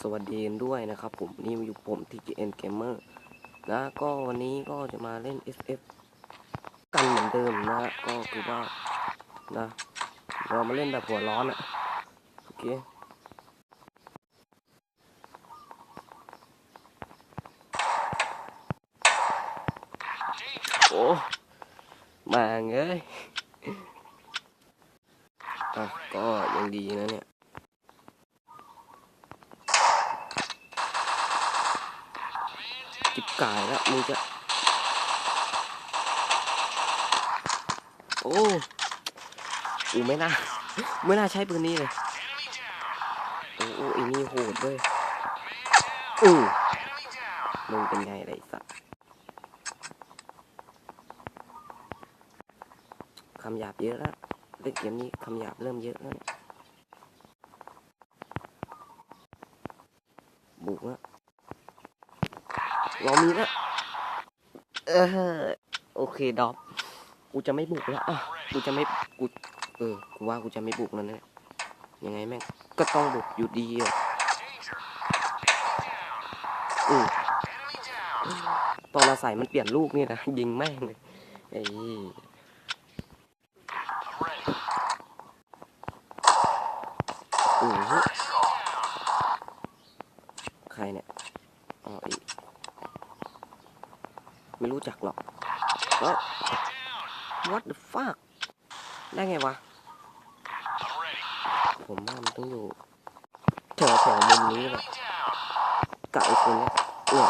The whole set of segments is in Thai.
สวัสดีด้วยนะครับผมนี่อยู่ผม TGN Gamer นะก็วันนี้ก็จะมาเล่น SF กันเหมือนเดิมนะก็คือว่านะเรามาเล่นแบบหัวร้อนอะโอเคโอ้มาเงยอะก็ยังดีนะเนี่ย จิบ กายแล้วมึงจะโอ้อูไม่น่าไม่น่าใช้ปืนนี้เลยโอ้โอ้ไอ้นี่โหดด้วยอือมึงเป็นไงไรสัตว์คำหยาบเยอะแล้วเล่นเกมนี้คำหยาบเริ่มเยอะแล้วบุกแล้ว เรามีแล้วเออโอเคดอปกูจะไม่บุกแล้วอะกูจะไม่กูเออกูว่ากูจะไม่บุกแล้วเนี่ยยังไงแม่งก็ต้องบุกอยู่ดีอะอือตอนอาศัยมันเปลี่ยนลูกนี่นะยิงแม่งเลยไอ้อือหือใครเนี่ยอ๋ออีก ไม่ รู้จักหรอกแล้ว what the fuck ได้ไงวะ ผมว่ามันต้องอยู่แถวแถวมุมนี้แหละกับไอ้คนเนี้ยเนี่ย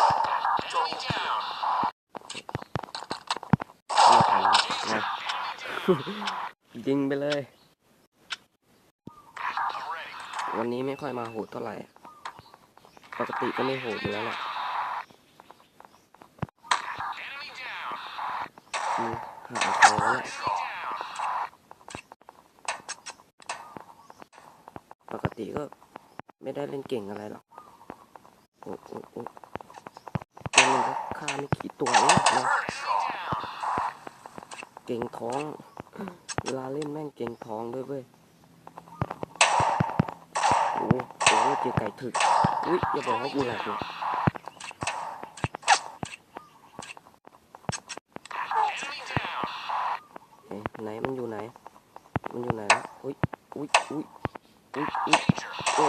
ไม่ทันละนะยิงไปเลย วันนี้ไม่ค่อยมาโหดเท่าไหร่ ปกติก็ไม่โหดอยู่แล้วแหละ อืมหาเขาแล้วแหละปกติก็ไม่ได้เล่นเก่งอะไรหรอก โอ้โอ้โอ้ตัวนึงก็ฆ่าไม่กี่ตัวเองนะเก่งท้องเวลาเล่นแม่งเก่งท้องด้วยเว้ยโอ้โหโอ้โหเจอไก่ถึก อุ้ยอย่าบอกว่ากูแหลกเลย เอ๊ะ ไหนมันอยู่ไหน มันอยู่ไหนนะอุ้ยอุ้ยอุ้ยอุ้ยอุ้ยโอ้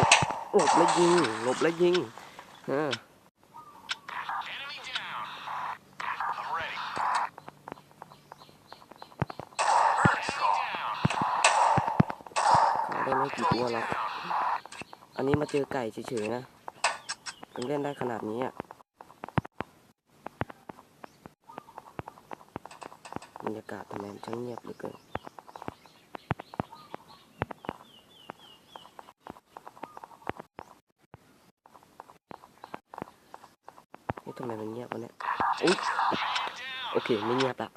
หลบแล้วยิงหลบแล้วยิงฮะเข้าได้ไม่กี่ตัวหรอกอันนี้มาเจอไก่เฉยๆนะถึงเล่นได้ขนาดนี้อะบรรยากาศทำไมมันช่างเงียบเหลือเกินเฮ้ยทำไมมันเงียบวะเนี่ยอุ๊ยโอเค ไม่เงียบละ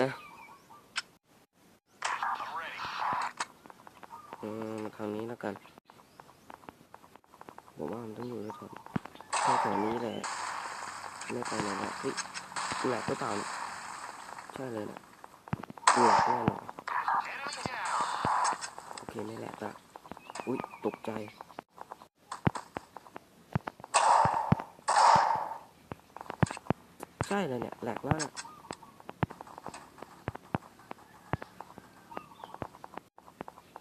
นะอืมมาทางนี้แล้วกันผมว่ามันต้องอยู่แถวแถวๆนี้แหละไม่ไปไหนละเฮ้ยแหลกหรือเปล่าเนี่ยใช่เลยนะแหลกแน่นอนโอเคไม่แหลกละอุ๊ยตกใจใช่เลยเนี่ยแหลกแล้วเนี่ย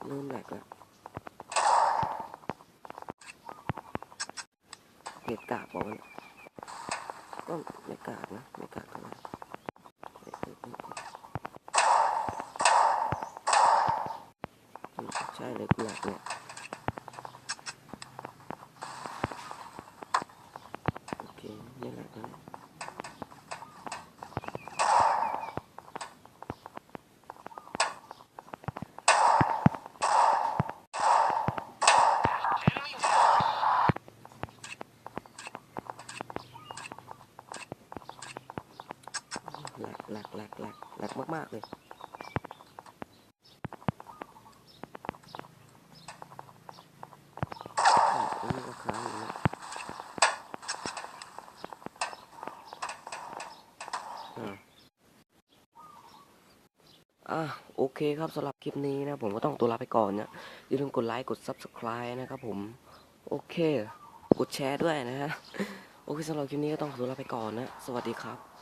เริ่มแหลกแล้วเน็ตกากบอกว่าก็ไม่กากนะไม่กากเท่าไหร่เอ้ยเอ้ยเอ้ยเอ้ย อืมใช่เลยกูแหลกเนี่ยโอเคไม่แหลกแล้วเนี่ย แหลกแหลกแหลกแหลกแหลกมาก ๆ เลยอืมอันนี้ก็ค้างอยู่นะอ่า อะโอเคครับสำหรับคลิปนี้นะผมก็ต้องตัวลาไปก่อนนะอย่าลืมกดไลค์กด Subscribe นะครับผม โอเค กดแชร์ด้วยนะฮะ โอเคสำหรับคลิปนี้ก็ต้องขอตัวลาไปก่อนนะ สวัสดีครับ